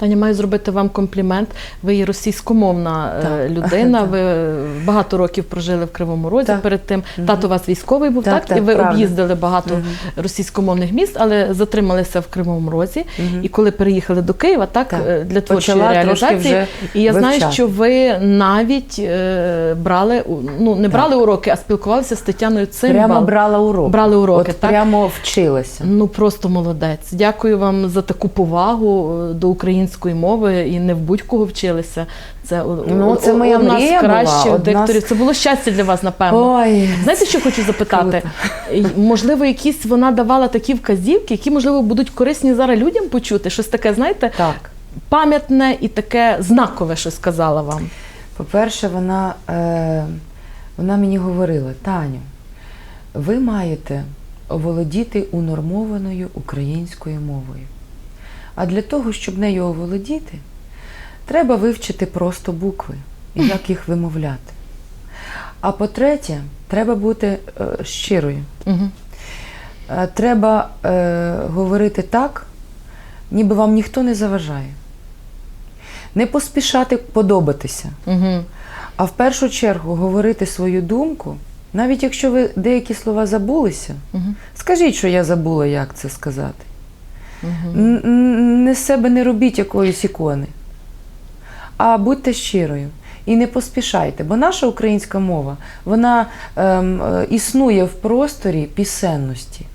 Таня, маю зробити вам комплімент. Ви є російськомовна е, Так. людина. Ви багато років прожили в Кривому Розі. Так. Перед тим Мгм. тато у вас військовий був, так? Так, так, і ви правда. об'їздили багато Мгм. російськомовних міст, але затрималися в Кривому Розі. Мгм. І коли переїхали до Києва, так, Так. е, для творчої Почала реалізації. вже І я знаю, що ви навіть е, брали ну не брали уроки, а спілкувалися з Тетяною Цимбал. Прямо брала уроки. Брали уроки, От так? Прямо вчилася. Ну просто молодець. Дякую вам за таку повагу е, до української мови і не в будь-кого вчилися. Це, Ну, це моя одна мрія з була, дикторів. Це було щастя для вас, напевно. Ой, Знаєте, що хочу запитати? Й- Можливо, якісь вона давала такі вказівки, які, можливо, будуть корисні зараз людям почути. Щось таке, знаєте, так. пам'ятне і таке знакове, що сказала вам. По-перше, вона, е, вона мені говорила: Таню, ви маєте оволодіти унормованою українською мовою. А для того, щоб нею оволодіти, треба вивчити просто букви і як їх вимовляти. А по-третє, треба бути е, щирою. Угу. Е, Треба е, говорити так, ніби вам ніхто не заважає. Не поспішати подобатися. Угу. А в першу чергу говорити свою думку, навіть якщо ви деякі слова забулися, Угу. скажіть, що я забула, як це сказати. Угу. Не з себе не робіть якоїсь ікони, а будьте щирою. І не поспішайте, бо наша українська мова вона ем, е, існує в просторі пісенності.